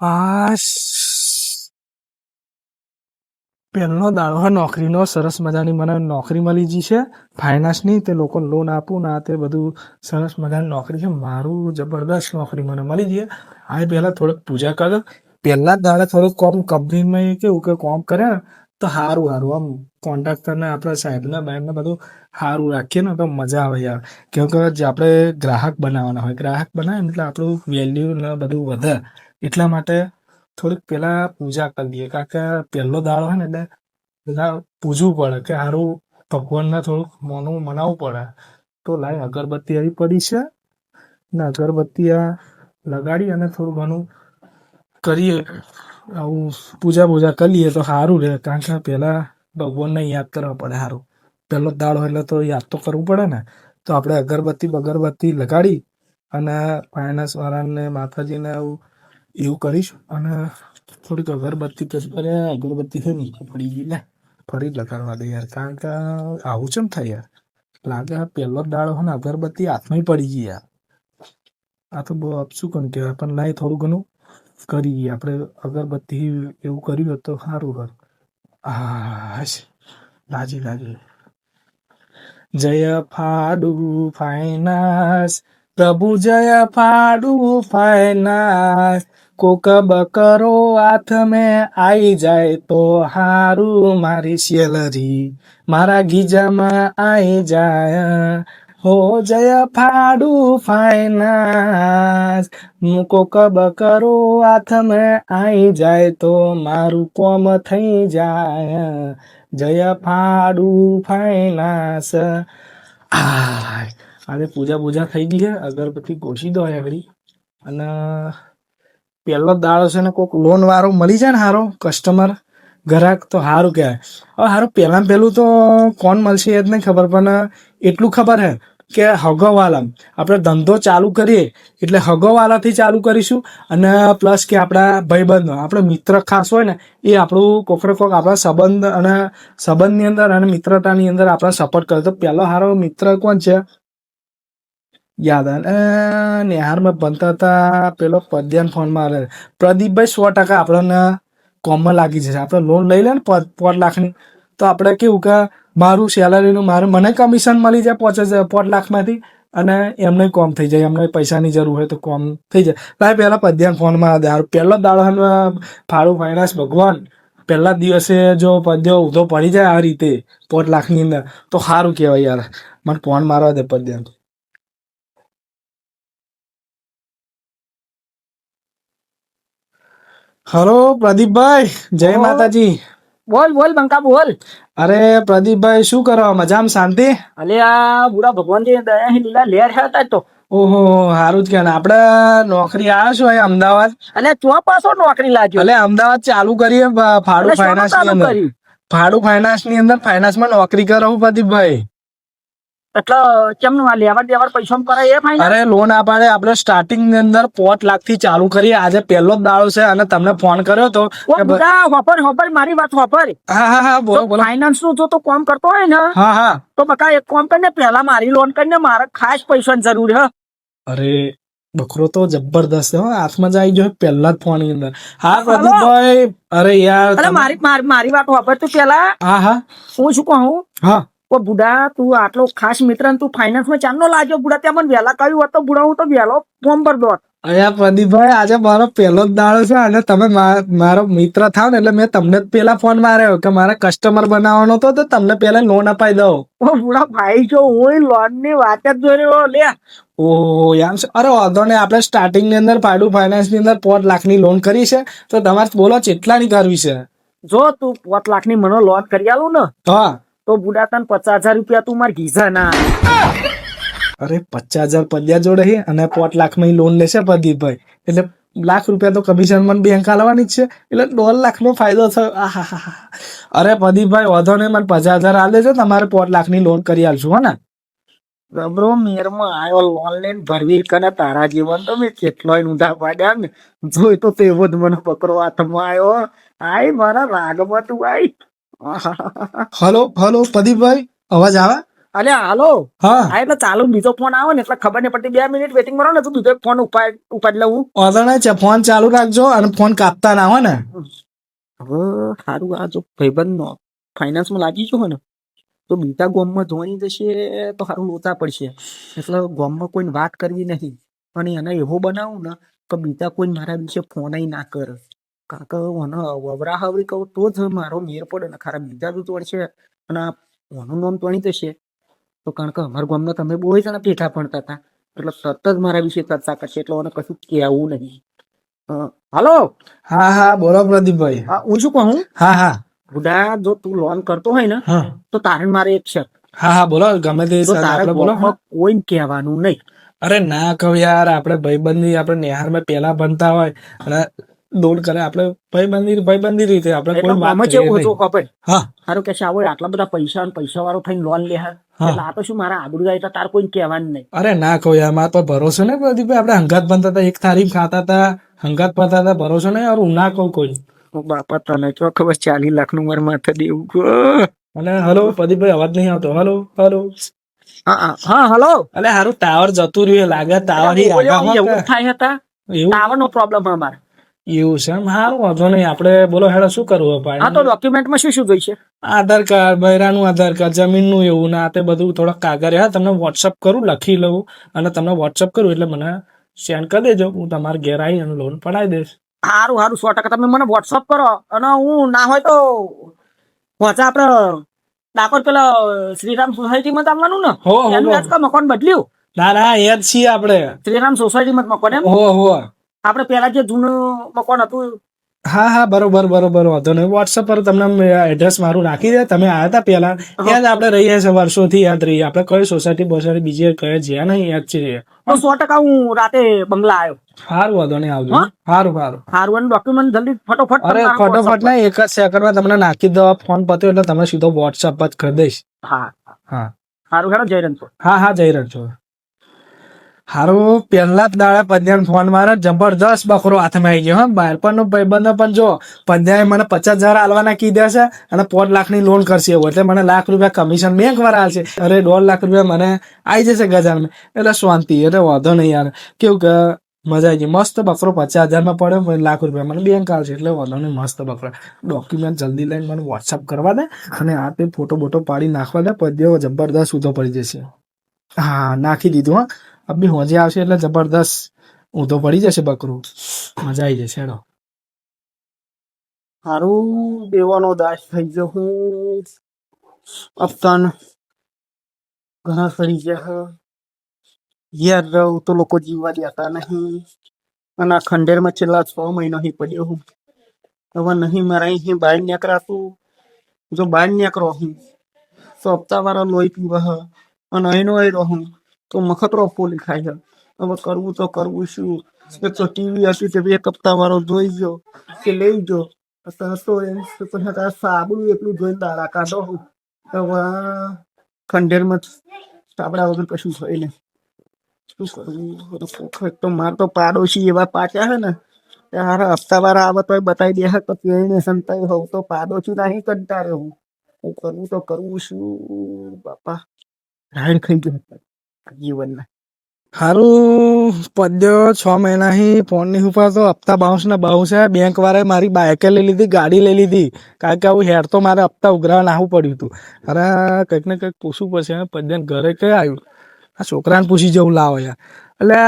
આ પહેલો દાડો નોકરીનો, સરસ મજાની મને નોકરી મળી ગઈ છે. ફાઇનાન્સની તે લોકો લોન આપું, ના તે બધું સરસ મજાની નોકરી છે. મારું જબરદસ્ત નોકરી મને મળી ગઈ આ પહેલા થોડુંક પૂજા કરો. પહેલા જ દાડે થોડુંક કોમ કંપનીમાં કેવું કે કોમ કરે તો સારું સારું આમ કોન્ટ્રાક્ટરને, આપણા સાહેબને, બાહેબને બધું સારું રાખીએ ને, તો મજા આવે યાર. કેમ કે આપણે ગ્રાહક બનાવવાના હોય, ગ્રાહક બનાવે એટલે આપણું વેલ્યુ ને બધું વધે. એટલા માટે થોડીક પહેલા પૂજા કરી દઈએ. કારણ કે પહેલો દાડો હોય ને એટલે બધા પૂજવું પડે કે સારું ભગવાનને થોડુંક મોનું મનાવવું પડે. તો લાઈ અગરબત્તી આવી પડી છે ને અગરબત્તી આ લગાડી અને થોડું ઘણું કરીએ. આવું પૂજા પૂજા કરીએ તો સારું રહે. કારણ કે પહેલા ભગવાનને યાદ કરવા પડે સારું પહેલો દાડો એટલે તો યાદ તો કરવું પડે ને. તો આપણે અગરબત્તી બગરબત્તી લગાડી અને ફાઇનાન્સ વાળાને માતાજીને આવું એવું કરીશ અને થોડીક અગરબત્તી અરે અગરબત્તી છે નીચે પડી ગઈ લે. ફરી લગાડવા દે યાર, કારણ કે આવું ચમ થાય યાર? લાગે પહેલો દાડો હોય ને, અગરબત્તી હાથમાં પડી ગઈ યાર. આ તો બહુ અપસું કહેવાય, પણ લાય થોડું ઘણું કરી આપણે અગરબત્તી એવું કર્યું હોત તો સારું હોત. આ લાજી લાજી જય ફાડુ ફાઇનાન્સ પ્રભુ જય ફાડુ ફાઇનાન્સ કોક બકરો હાથ મેં આઈ જાય તો હારું મારી સેલરી મારા ગીજામાં આઈ જાય. હો જય ફાડુ ફાઇનાન્સ કોક બકરો હાથ મેં આઈ જાય તો મારું કોમ થઈ જાય. જય ફાડુ ફાઇનાન્સ આજે પૂજા પૂજા થઈ ગઈ છે અગરબત્તી ગોઠવી દો આગળ. અને પહેલો દાડો છે ને કોઈક લોન વાળો મળી જાય ને સારો કસ્ટમર ગ્રાહક, તો સારું કહેવાય. હવે હારું પહેલાં પહેલું તો કોણ મળશે એ જ નહીં ખબર, પણ એટલું ખબર હે કે હગોવાલા આપણે ધંધો ચાલુ કરીએ એટલે હગોવાલાથી ચાલુ કરીશું અને પ્લસ કે આપણા ભાઈબંધો આપણો મિત્ર ખાસ હોય ને, એ આપણું કોકરે કોક આપણા સંબંધ અને સંબંધની અંદર અને મિત્રતાની અંદર આપણે સપોર્ટ કરે. તો પહેલો સારો મિત્ર કોણ છે? યાદ આવે. નિહારમાં ભણતા હતા, પેલો પદ્યાન ફોનમાં આવે. પ્રદીપભાઈ સો ટકા આપણને કોમમાં લાગી જશે. આપણે લોન લઈ લે ને પાંચ લાખની. તો આપણે કેવું કે મારું સેલરીનું મારું, મને કમિશન મળી જાય પાંચ હજાર પોટ લાખમાંથી અને એમને કોમ થઈ જાય. એમને પૈસાની જરૂર હોય તો કોમ થઈ જાય. ભાઈ પહેલાં પદ્યાન ફોનમાં દારૂ પહેલો દાડો ફાળું ફાઇનાન્સ ભગવાન. પહેલા દિવસે જો પદ્યો ઊંધો પડી જાય આ રીતે, પાંચ લાખની અંદર. તો સારું કહેવાય યાર. મને ફોન મારવા દે પદ્યાન હલો પ્રદીપભાઈ. જય માતાજી. બોલ બોલ બંકા બોલ. અરે પ્રદીપભાઈ શું કરો મજામાં? શાંતિ? અલે આ બુરા ભગવાનજી દયા હી લીલા લેર હે તો. ઓહો સારું જ કે આપણે નોકરી આવ્યા છો અહીં અમદાવાદ? અને ચો પાછો નોકરી લાગ્યો? એટલે અમદાવાદ ચાલુ કરીએ ફાડુ ફાડું ફાઇનાન્સની અંદર. કર્યું ફાઇનાન્સની અંદર ફાઇનાન્સમાં નોકરી કરો પ્રદીપભાઈ. એટલે કેમનું આ લેવડ દેવડ પૈસો કરે એ ફાઈન અરે લોન આપણે આપણે સ્ટાર્ટિંગની અંદર પોત લાખથી ચાલુ કરીએ. આજે પહેલો જ દાડો છે અને તમને ફોન કર્યો તો હોપર હોપર મારી વાત હોપર હા હા હા બોલો બોલો. ફાઇનાન્સનું જો તો કામ કરતો હોય ને હા હા. તો બકા એક કામ કરીને પહેલા મારી લોન કરીને મારે ખાસ પૈસાની જરૂર હે અરે બકરો તો જબરદસ્ત હો. હાથમાં જ આવી ગયો પહેલા જ ફોનની અંદર. હા પ્રદીપભાઈ અરે યાર અરે મારી મારી મારી વાત હોપર તું પેલા હા હા. હું શું કહું? હા. ઓ બુડા તું આટલો ખાસ મિત્ર ને તું ફાઇનાન્સમાં ચાંદલો લાગ્યો? બુડા ત્યાં મને વહેલા કહ્યું હોત તો બુડા હું તો વહેલો ફોર્મ ભર દોત અહીંયા પ્રદીપભાઈ આજે મારો પહેલો જ દાડો છે અને તમે મારો મિત્ર થાવ ને એટલે મેં તમને જ પેલા ફોન માર્યો કે મારે કસ્ટમર બનાવવાનો હતો તો તમને પેલા લોન અપાઈ દઉં. ઓ બુડા ભાઈ જો હું લોનની વાત જ જોઈ રહ્યો લે. ઓહો એમ છે? અરે વાંધો ને આપણે સ્ટાર્ટિંગની અંદર ફાડુ ફાઇનાન્સની અંદર પાંચ લાખની લોન કરી છે. તો તમારે બોલો કેટલાની કરવી છે? જો તું પોત લાખની મને લોન કરી આલું ને હા. તો બુડા તને પચાસ હજાર રૂપિયા તું માર ઘીસા ના. અરે પચાસ હજાર પદ્યા જોડે છે અને લાખ લાખમાં લોન લેશે પ્રદીપભાઈ. એટલે લાખ રૂપિયા તો કમિશન મને બેંક આલવાની જ છે. એટલે દોઢ લાખનો ફાયદો થયો. અરે પ્રદીપભાઈ વધો નહીં મને પચાસ હજાર આલે છે તમારે પાંચ લાખની લોન કરી આલશું હો ને. ગબરો મેરમાં આવ્યો લોન લઈને ભરવી કને તારા જીવન તો મેં કેટલોય ઊંધા પાડ્યા ને. જોઈ તો તેવો જ મને પકડો હાથમાં આવ્યો આય મારા રાગમાં તું આય. આહાહાહા. હલો હલો પ્રદીપભાઈ અવાજ આવે? અલે હાલો. હા. હા એટલે ચાલુ બીજો ફોન આવે ને એટલે ખબર નહીં પડતી. બે મિનિટ વેટિંગ કરો ને તો બીજો ફોન ઉપાડ ઉપાડી લઉં ઓર્ડર નહીં છે ફોન ચાલુ રાખજો અને ફોન કાપતા ના હોય ને. હવે સારું આ જો ભાઈબંધ ફાઇનાન્સમાં લાગી જો હોય ને તો બીજા ગોમમાં જોવાની જશે તો સારું લોચા પડશે. એટલે ગોમમાં કોઈને વાત કરવી નહીં. અને એને એવો બનાવું ને કે બીજા કોઈ મારા વિશે ફોન ના કરે. કારણ કે મને વવરા હવરી કહું તો જ મારો મેર પડે ને ખારા બીજા તો તોડશે અને ઓનું નામ તો છે. તો કારણ કે અમારા ગામના તમે બહુ જણા પેઠા ભણતા હતા. એટલે તરત જ મારા વિશે ચર્ચા કરશે એટલે મને કશું કહેવું નહીં. હાલો? હા હા બોલો પ્રદીપભાઈ. હા હું શું કહું? હા હા. બુડા જો તું લોન કરતો હોય ને તો તારે મારે એક છે. હા હા બોલો ગમે તે આપણે બોલો. કોઈ કહેવાનું નહીં. અરે ના કહો યાર આપણે ભાઈબંધી આપણે નેહારમાં પેલા ભણતા હોય. અને દોડ કરે. આપણે ભાઈબંધી ભાઈબંધી રીતે આપણે કોઈ વાત છે ઓછો ખબર હા. સારું કે છે આવો આટલા બધા પૈસા અને પૈસા વાળો થઈને લોન લે. એટલે આ તો શું મારા આબરૂ જાય તો તાર કોઈ કહેવાનું નહીં. અરે ના કોઈ આમાં પર ભરોસો ને પ્રદીપભાઈ આપણે હંગાત બનતા હતા એક થાળી ખાતા હતા હંગાત પડતા હતા ભરોસો નહીં. યાર હું ના કહું કોઈ. બાપા તને તો ખબર ચાલીસ લાખનું મારે માથે દેવું. અને હલો પ્રદીપભાઈ અવાજ નહીં આવતો. Hello hello. હા હા, હલો. અલે હારું ટાવર જતું રહ્યું લાગે ટાવર થાય હતા? એવું? ટાવર નો પ્રોબ્લેમ અમારે. એવું છે. એમ હા વાંધો નહીં. આપણે બોલો હેડો શું કરવું હા ભાઈ તો ડોક્યુમેન્ટમાં શું શું જોઈશે? આધાર કાર્ડ બૈરાનું આધાર કાર્ડ જમીનનું એવું ના તે બધું થોડાક કાગળ. હા તમને વોટ્સઅપ કરું લખી લઉં અને તમને વોટ્સઅપ કરું એટલે મને સેન્ડ કરી દેજો. હું તમારા ઘેર આવી અને લોન પડાવી દઈશ. સારું સારું સો ટકા. તમે મને વોટ્સઅપ કરો. અને હું ના હોય તો પહોંચા આપડે ડાકોર પેલા શ્રીરામ સોસાયટીમાં જ આવવાનું ને? હો હો એનું મકાન બદલ્યું. ના ના એ જ છીએ આપણે. શ્રીરામ સોસાયટીમાં મકાન એમ? હો હો. આપણે પહેલા જે જૂનું મકાન હતું હા હા બરોબર બરોબર વાંધો નહીં. વોટ્સઅપ પર તમને એડ્રેસ મારું નાખી દે. તમે આવ્યા હતા ત્યાં જ આપણે રહીએ છીએ વર્ષોથી યાદ રહીએ. આપણે કઈ સોસાયટી બોસાયટી બીજી કઈ જ્યાં નહીં યાદ છે. તો સો ટકા હું રાતે બંગલા આવ્યો. સારું વાંધો નહીં આવજો. સારું સારું. સારું અને ડોક્યુમેન્ટ જલ્દી ફટોફટ અરે ફટોફટ ના એક જ સેકન્ડમાં તમને નાખી દો ફોન પત્યો એટલે તમે સીધો વોટ્સઅપ જ કરી દઈશ. હા. હા. સારું હેડો જઈ રહ્યો હા હા જઈ રહ્યો છો હારું પહેલા જ દાડા પંદ્યાને ફોન મારે જબરદસ્ત બકરો હાથમાં આવી ગયો, હા. બાળપણનો ભાઈબંધ પણ જો પંદ્યાએ મને પચાસ હજાર આલવાના કીધા છે અને પાંચ લાખની લોન કરશે એવું. એટલે મને લાખ રૂપિયા કમિશન બેંક વાળા હાલશે અરે, દોઢ લાખ રૂપિયા મને આવી જશે ગજાનમાં એટલે શાંતિ, એટલે વાંધો નહીં યાર. કેવું કે મજા આવી ગઈ. મસ્ત બકરો પચાસ હજારમાં પડ્યો લાખ રૂપિયા મને બેંક આવશે એટલે વાંધો નહીં, મસ્ત બકરો. ડોક્યુમેન્ટ જલ્દી લઈને મને વોટ્સઅપ કરવા દે અને આ તે ફોટો બોટો પાડી નાખવા દે. પદ્યો જબરદસ્ત ઉધો પડી જશે. હા, નાખી દીધું, હા. અબી હોજે આવશે એટલે જબરદસ્ત ઊંધો પડી જશે બકરું. મજા આવી જશે એનો સારું દેવાનો દાસ થઈ ગયો હું. અફસાન ઘણા સડી ગયા યાર, રહું તો લોકો જીવવા દેતા નહીં. અને આ ખંડેરમાં છેલ્લા છ મહિનાથી પડ્યો હું. હવે નહીં મારા અહીં બહાર નીકળાતું જો બહાર નીકળો હું, તો હપ્તાવાળા લોહી પીવા અને અહીંનો અહીં રહું. તો મખતરો ખાય છે. હવે કરવું તો કરવું શું? એક તો ટીવી હતી તે એક હપ્તા વાળો જોઈ ગયો કે લઈ ગયો. તો એમ પછી એટલું જોઈને દાડા કાઢો. હવે ખંડેરમાં સાબડા વગર કશું થાય નહીં. શું કરવું તો માર તો પાડોશી એવા પાછા હે ને ત્યારે હપ્તા આવે તો બતાવી દે હે તો એને સંતાઈ હોઉં તો પાડોશી નહીં કંટાળે હું હું કરવું તો કરવું શું? બાપા રાડ ખાઈ ગયો. જીવનના. હારું પદ્યો છ મહિનાથી ફોનની ઉપર તો હપ્તા બાઉન્સ ને બાઉન્સ છે. બેંક વાળાએ મારી બાઇકે લઈ લીધી ગાડી લઈ લીધી. કારણ કે આવું હેર તો મારે હપ્તા ઉઘરાવા નાહવું પડ્યું હતું. અરે કંઈક ને કંઈક પૂછવું પડશે પદ્યાને ઘરે કઈ આવ્યું? આ છોકરાને પૂછી જવું લાવો યાર. એટલે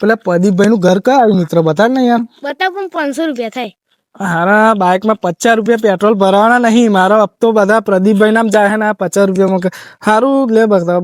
પેલા પ્રદીપભાઈ નું ઘર કયા આવ્યું મિત્ર? બતાવ ને યાર. બતાવ પણ પાંચસો રૂપિયા થાય. હારા બાઇકમાં પચાસ રૂપિયા પેટ્રોલ ભરવાના નહીં. મારો હપ્તો બધા પ્રદીપભાઈ નામ જાય ને પચાસ રૂપિયામાં સારું લે બધા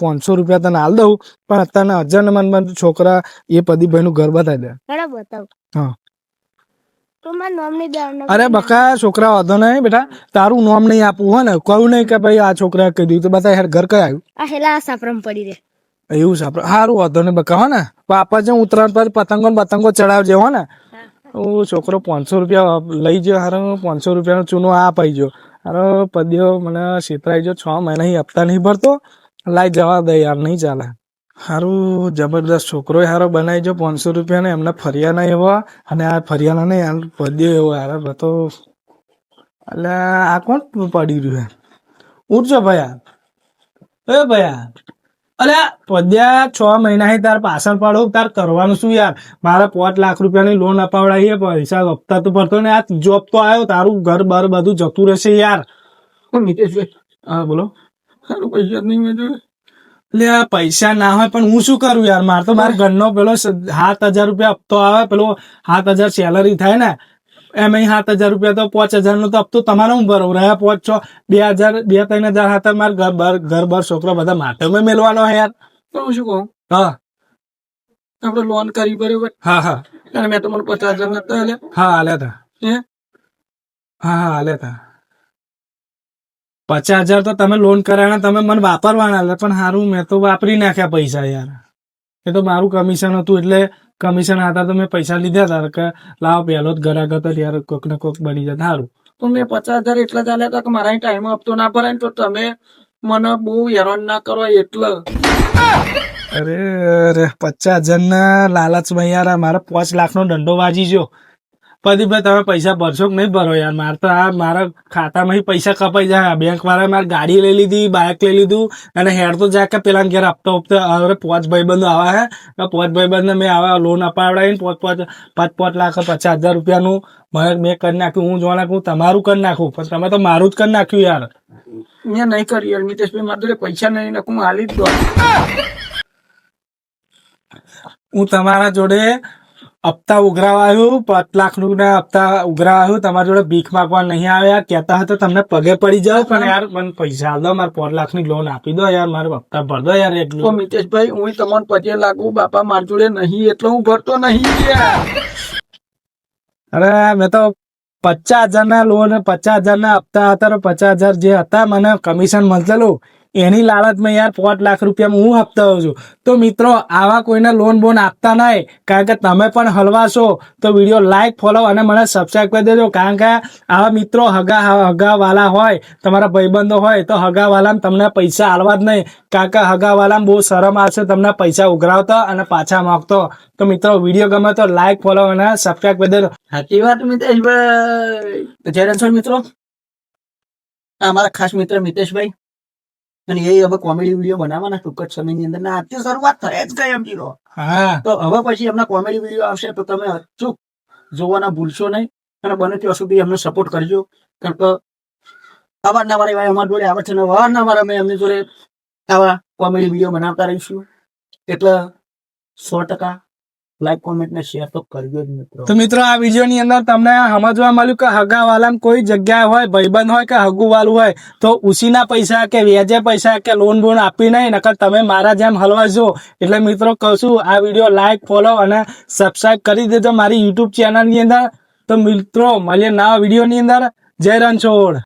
પાંચસો રૂપિયા તને હાલ દઉં. પણ અત્યારના હજાર ને મન છોકરા એ પ્રદીપભાઈ નું ઘર બતાવી દે. હા. મારા અરે બકા છોકરા વાંધો નહીં બેટા. તારું નામ નહીં આપવું હોય ને. કહું નહીં કે ભાઈ આ છોકરા કહી દીધું. તો બતા યાર ઘર કઈ આવ્યું? સાપરમ પડી રે એવું સાપરમ સારું વાંધો નહીં બકા હો ને. પાપા જે ઉત્તરાયણ પર પતંગો ને પતંગો ચડાવજે હો ને. ઓ, છોકરો પાંચસો રૂપિયા લઈ ગયો. હારો, પાંચસો રૂપિયાનો ચૂનો આ પાઈ ગયો. હારો, પદ્યો મને છેતરાઈ ગયો. છ મહિના હપ્તા નહીં ભરતો. લાઈ જવા દે યાર, નહીં ચાલે. હારું, જબરદસ્ત છોકરો હારો બનાવી જો પાંચસો રૂપિયા ને એમને ફરિયાના એવા. અને આ ફરિયાના નહીં યાર પદ્યો એવો. યાર તો એટલે આ કોણ પડી રહ્યું હે? ઉઠજો આ એ ભયા. અલ્યા પદ્યા છ મહિનાથી તાર પાછળ પાડો તાર કરવાનું શું યાર? મારે પાંચ લાખ રૂપિયાની લોન અપાવડાવી પૈસા હપ્તા તો ભરતો ને આ જોબ તો આવ્યો તારું ઘર બાર બધું જતું રહેશે યાર. હા બોલો. પૈસા નહીં મેં. એટલે પૈસા ના હોય પણ હું શું કરું યાર? મારે તો મારા ઘરનો પેલો સાત હજાર રૂપિયા હપ્તો આવે પેલો સાત હજાર સેલરી થાય ને એમ સાત હજાર રૂપિયા તો પાંચ હજાર નો તો હપ્તો તમારે હું ભરવું રહ્યા પાંચ છ બે હજાર બે ત્રણ હજાર હાથે મારે ઘર બાર ઘર બાર છોકરો બધા માટે મેં મેળવાનો યાર. તો હું શું કહું? હા. આપણે લોન કરી બરોબર? હા હા. અને મેં તમને પચાસ હજાર નતા આલ્યા. હા હાલે તા. હે? હા હા હાલે તા. પચાસ હજાર તો તમે લોન કરાયા તમે મને વાપરવાના એટલે પણ સારું મેં તો વાપરી નાખ્યા પૈસા યાર. એ તો મારું કમિશન હતું એટલે કમિશન હતા તો મેં પૈસા લીધા હતા કે લાવ પહેલો જ ગ્રાહક હતો ત્યારે કોક ને કોક બની જાય. સારું તો મેં પચાસ હજાર એટલા ચાલ્યા હતા કે મારા ટાઈમ આપતો ના ભરાય તો તમે મને બહુ હેરાન ના કરો એટલે. અરે અરે પચાસ હજાર ના લાલચમાં યાર આ મારે પાંચ લાખ નો દંડો વાજી ગયો. પ્રદીપભાઈ તમે પૈસા ભરશો કે નહીં ભરો યાર? મારે તો આ મારા ખાતામાંથી પૈસા કપાઈ જાય. બેંક વાળા મારે ગાડી લઈ લીધી બાઇક લઈ લીધું અને હેડ તો જાય કે પેલા ઘેર હપ્તા હપ્તા હવે પાંચ ભાઈબંધો આવ્યા હે. પાંચ ભાઈબંધને મેં આવા લોન અપાવડાવીને પાંચ પાંચ પાંચ પાંચ લાખ પચાસ હજાર રૂપિયાનું મારે મેં કરી નાખ્યું હું જોવા નાખું તમારું કરી નાખું. પણ તમે તો મારું જ કરી નાખ્યું યાર. મેં નહીં કરી યાર મિતેશભાઈ મારા જોડે પૈસા નહીં નાખું હું હાલી જ દો હું તમારા જોડે હપ્તા ઉઘરાવા આવ્યું પાંચ લાખનું ના હપ્તા ઉઘરાવા આવ્યું તમારા જોડે ભીખ માંગવા નહીં આવ્યા. કહેતા હતા તમને પગે પડી જાવ પણ યાર મને પૈસા દો મારે પાંચ લાખની લોન આપી દો યાર મારે હપ્તા ભર દો યાર એટલું મિતેશભાઈ હું તમને પચે લાગુ બાપા મારી જોડે નહીં એટલે હું ભરતો નહીં યાર અરે મેં તો પચાસ હજાર ના લોન પચાસ હજાર ના હપ્તા હતા પચાસ હજાર જે હતા મને કમિશન મળતેલું. એની લાલચમાં યાર પાંચ લાખ રૂપિયામાં હું આપતો છું. તો મિત્રો, આવા કોઈને લોન બોન આપતા નહીં, કારણ કે તમે પણ હલવાશો. તો વીડિયો લાઈક ફોલો અને મને સબસ્ક્રાઈબ કરી દેજો. કારણ કે આવા મિત્રો હગા હગાવાલા હોય, તમારા ભાઈબંધો હોય, તો હગા વાલામાં તમને પૈસા આલવા જ નહીં. કારણ કે હગાવાલામાં બહુ શરમ આવશે, તમને પૈસા ઉઘરાવતા અને પાછા માગતો. તો મિત્રો વીડિયો ગમે તો લાઈક ફોલો અને સબસ્ક્રાઈબ કરી દેજો. સાચી વાત મિતેશભાઈ. જય મિત્રો. અમારા ખાસ મિત્ર મિતેશભાઈ. અને એ હવે કોમેડી વીડિયો બનાવવાના ટૂંક જ સમયની અંદર. ના આજથી શરૂઆત થાય જ ગઈ એમ લો તો હવે પછી એમના કોમેડી વીડિયો આવશે તો તમે અચૂક જોવાના ભૂલશો નહીં. અને બને ત્યાં સુધી અમને સપોર્ટ કરજો. કારણ કે અવારનવાર એવા અમારા જોડે આવે છે ને અવારનવાર અમે એમની જોડે આવા કોમેડી વીડિયો બનાવતા રહીશું. એટલે સો ટકા લાઈક અંદર તમને સમજવા મળ્યું કે હગાવાલા કોઈ જગ્યાએ હોય, ભાઈબંધ હોય કે હગુ વાલું હોય, તો ઉસીના પૈસા કે વ્યાજે પૈસા કે લોન બોન આપી નહીં તમે મારા જેમ હલવાજો એટલે મિત્રો, કહું આ વીડિયો લાઈક ફોલો અને સબસ્ક્રાઇબ કરી દેજો મારી યુટ્યુબ ચેનલની અંદર. તો મિત્રો, મળીએ નવા વીડિયો ની અંદર. જય રણછોડ.